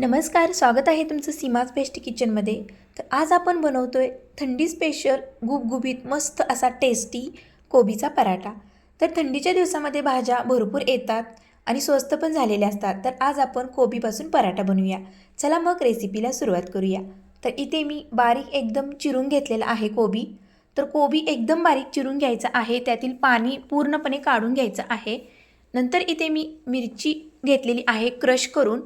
नमस्कार स्वागत आहे तुमचं सीमाज बेस्ट किचनमध्ये. तर आज आपण बनवतो आहे थंडी स्पेशल गुबगुबीत मस्त असा टेस्टी कोबीचा पराठा. तर थंडीच्या दिवसामध्ये भाज्या भरपूर येतात आणि स्वस्त पण झालेल्या असतात. तर आज आपण कोबीपासून पराठा बनवूया. चला मग रेसिपीला सुरुवात करूया. तर इथे मी बारीक एकदम चिरून घेतलेला आहे कोबी. तर कोबी एकदम बारीक चिरून घ्यायचं आहे. त्यातील पाणी पूर्णपणे काढून घ्यायचं आहे. नंतर इथे मी मिरची घेतलेली आहे क्रश करून.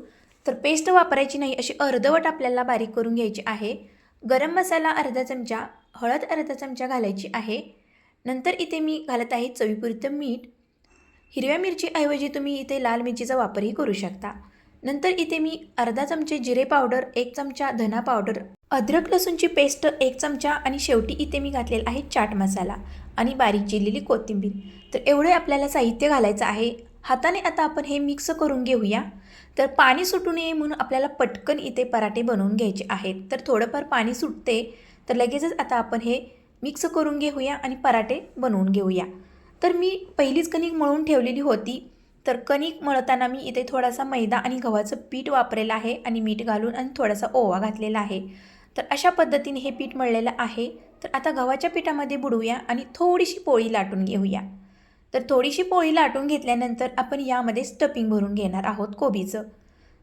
तर पेस्ट वापरायची नाही अशी अर्धवट आपल्याला बारीक करून घ्यायची आहे. गरम मसाला अर्धा चमचा हळद अर्धा चमचा घालायची आहे. नंतर इथे मी घालत आहे चवीपुरतं मीठ. हिरव्या मिरचीऐवजी तुम्ही इथे लाल मिरचीचा वापरही करू शकता. नंतर इथे मी अर्धा चमचे जिरे पावडर एक चमचा धना पावडर अद्रक लसूणची पेस्ट एक चमचा आणि शेवटी इथे मी घातलेला आहे चाट मसाला आणि बारीक चिरलेली कोथिंबीर. तर एवढे आपल्याला साहित्य घालायचं आहे. हाताने आता आपण हे मिक्स करून घेऊया. तर पाणी सुटू नये म्हणून आपल्याला पटकन इथे पराठे बनवून घ्यायचे आहेत. तर थोडंफार पाणी सुटते तर लगेचच आता आपण हे मिक्स करून घेऊया आणि पराठे बनवून घेऊया. तर मी पहिलीच कणिक मळून ठेवलेली होती. तर कणिक मळताना मी इथे थोडासा मैदा आणि गव्हाचं पीठ वापरलेलं आहे आणि मीठ घालून आणि थोडासा ओवा घातलेला आहे. तर अशा पद्धतीने हे पीठ मळलेलं आहे. तर आता गव्हाच्या पिठामध्ये बुडवूया आणि थोडीशी पोळी लाटून घेऊया. तर थोडीशी पोळी लाटून घेतल्यानंतर आपण यामध्ये स्टफिंग भरून घेणार आहोत कोबीचं.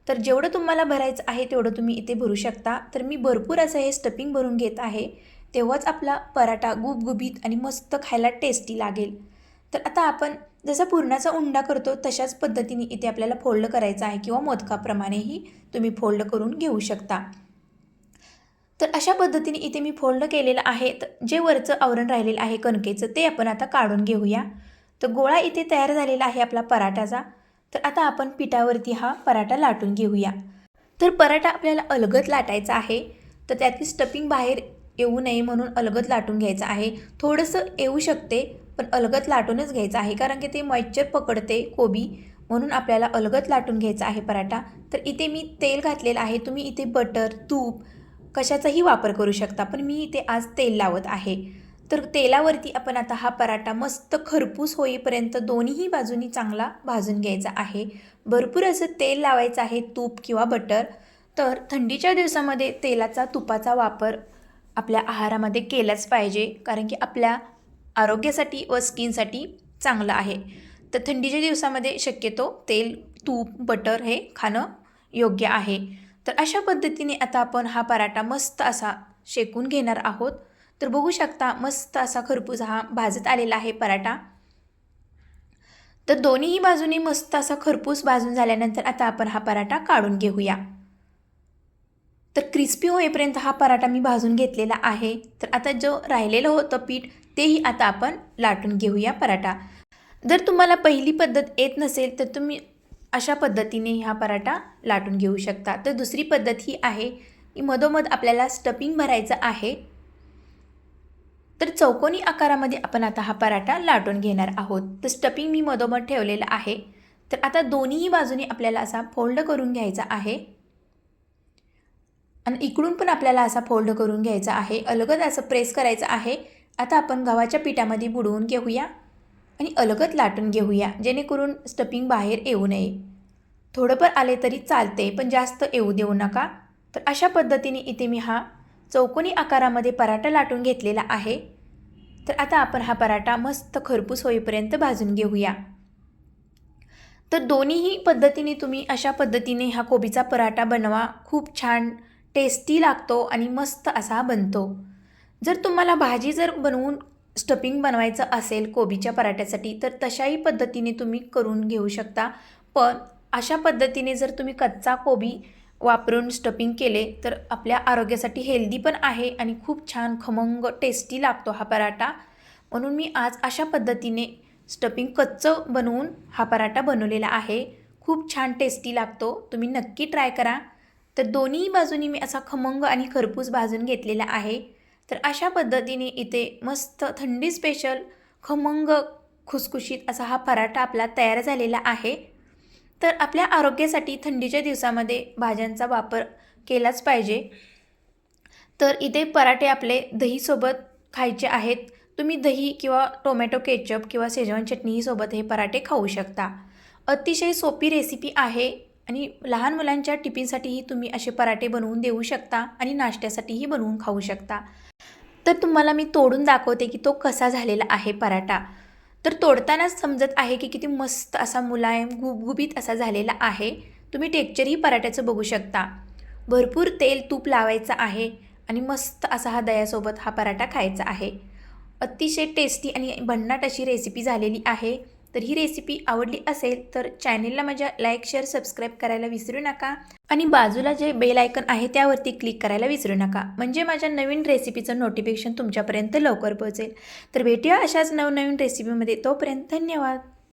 तर जेवढं तुम्हाला भरायचं आहे तेवढं तुम्ही इथे भरू शकता. तर मी भरपूर असं हे स्टपिंग भरून घेत आहे. तेव्हाच आपला पराठा गुबगुबीत आणि मस्त खायला टेस्टी लागेल. तर आता आपण जसा पुरणाचा उंडा करतो तशाच पद्धतीने इथे आपल्याला फोल्ड करायचं आहे किंवा मोदकाप्रमाणेही तुम्ही फोल्ड करून घेऊ शकता. तर अशा पद्धतीने इथे मी फोल्ड केलेलं आहे. तर जे वरचं आवरण राहिलेलं आहे कणकेचं ते आपण आता काढून घेऊया. तर गोळा इथे तयार झालेला आहे आपला पराठाचा. तर आता आपण पिठावरती हा पराठा लाटून घेऊया. तर पराठा आपल्याला अलगद लाटायचा आहे. तर त्यातली स्टफिंग बाहेर येऊ नये म्हणून अलगद लाटून घ्यायचं आहे. थोडंसं येऊ शकते पण अलगद लाटूनच घ्यायचं आहे. कारण की ते मॉइश्चर पकडते कोबी म्हणून आपल्याला अलगद लाटून घ्यायचा आहे पराठा. तर इथे मी तेल घातलेलं आहे. तुम्ही इथे बटर तूप कशाचाही वापर करू शकता पण मी इथे आज तेल लावत आहे. तर तेलावरती आपण आता हा पराठा मस्त खरपूस होईपर्यंत दोन्हीही बाजूनी चांगला भाजून घ्यायचा आहे. भरपूर असं तेल लावायचं आहे तूप किंवा बटर. तर थंडीच्या दिवसामध्ये तेलाचा तुपाचा वापर आपल्या आहारामध्ये केलाच पाहिजे कारण की आपल्या आरोग्यासाठी व स्किनसाठी चांगलं आहे. तर थंडीच्या दिवसामध्ये शक्यतो तेल तूप बटर हे खाणं योग्य आहे. तर अशा पद्धतीने आता आपण हा पराठा मस्त असा शेकून घेणार आहोत. तर बघू शकता मस्त असा खरपूस हा भाजत आलेला आहे पराठा. तर दोन्हीही बाजूनी मस्त असा खरपूस भाजून झाल्यानंतर आता आपण हा पराठा काढून घेऊया. तर क्रिस्पी होईपर्यंत हा पराठा मी भाजून घेतलेला आहे. तर आता जो राहिलेलं होतं पीठ तेही आता आपण लाटून घेऊया पराठा. जर तुम्हाला पहिली पद्धत येत नसेल तर तुम्ही अशा पद्धतीने हा पराठा लाटून घेऊ शकता. तर दुसरी पद्धत ही आहे की मधोमध आपल्याला स्टफिंग भरायचं आहे. तर चौकोनी आकारामध्ये आपण आता हा पराठा लाटून घेणार आहोत. तर स्टफिंग मी मधोमध ठेवलेलं आहे. तर आता दोन्हीही बाजूनी आपल्याला असा फोल्ड करून घ्यायचा आहे. आणि इकडून पण आपल्याला असा फोल्ड करून घ्यायचा आहे. अलगद असं प्रेस करायचं आहे. आता आपण गव्हाच्या पिठामध्ये बुडवून घेऊया आणि अलगद लाटून घेऊया जेणेकरून स्टफिंग बाहेर येऊ नये. थोडंफार आले तरी चालते पण जास्त येऊ देऊ नका. तर अशा पद्धतीने इथे मी हा चौकोनी आकारामध्ये पराठा लाटून घेतलेला आहे. तर आता आपण हा पराठा मस्त खरपूस होईपर्यंत भाजून घेऊया. तर दोन्हीही पद्धतीने तुम्ही अशा पद्धतीने हा कोबीचा पराठा बनवा. खूप छान टेस्टी लागतो आणि मस्त असा बनतो. जर तुम्हाला भाजी जर बनवून स्टफिंग बनवायचं असेल कोबीच्या पराठ्यासाठी तर तशाही पद्धतीने तुम्ही करून घेऊ शकता. पण अशा पद्धतीने जर तुम्ही कच्चा कोबी वापरून स्टपिंग केले तर आपल्या आरोग्यासाठी हेल्दी पण आहे आणि खूप छान खमंग टेस्टी लागतो हा पराठा. म्हणून मी आज अशा पद्धतीने स्टपिंग कच्चं बनवून हा पराठा बनवलेला आहे. खूप छान टेस्टी लागतो. तुम्ही नक्की ट्राय करा. तर दोन्ही बाजूनी मी असा खमंग आणि खरपूस भाजून घेतलेला आहे. तर अशा पद्धतीने इथे मस्त थंडी स्पेशल खमंग खुसखुशीत असा हा पराठा आपला तयार झालेला आहे. तर आपल्या आरोग्यासाठी थंडीच्या दिवसामध्ये भाज्यांचा वापर केलाच पाहिजे. तर इथे पराठे आपले दहीसोबत खायचे आहेत. तुम्ही दही किंवा टोमॅटो केचप किंवा शेजवान चटणीसोबत हे पराठे खाऊ शकता. अतिशय सोपी रेसिपी आहे आणि लहान मुलांच्या टिफिनसाठीही तुम्ही असे पराठे बनवून देऊ शकता आणि नाश्त्यासाठीही बनवून खाऊ शकता. तर तुम्हाला मी तोडून दाखवते की तो कसा झालेला आहे पराठा. तर तोडतानाच समजत आहे की किती मस्त असा मुलायम गुबगुबीत असा झालेला आहे. तुम्ही टेक्चरही पराठ्याचं बघू शकता. भरपूर तेल तूप लावायचं आहे आणि मस्त असा हा दह्यासोबत हा पराठा खायचा आहे. अतिशय टेस्टी आणि भन्नाट अशी रेसिपी झालेली आहे. तर ही रेसिपी आवडली असेल तर चॅनेलला माझ्या लाईक शेअर सबस्क्राईब करायला विसरू नका. आणि बाजूला जे बेल आयकन आहे त्यावरती क्लिक करायला विसरू नका. म्हणजे माझ्या नवीन रेसिपीचं नोटिफिकेशन तुमच्यापर्यंत लवकर पोहोचेल. तर भेटूया अशाच नवनवीन रेसिपीमध्ये तोपर्यंत धन्यवाद.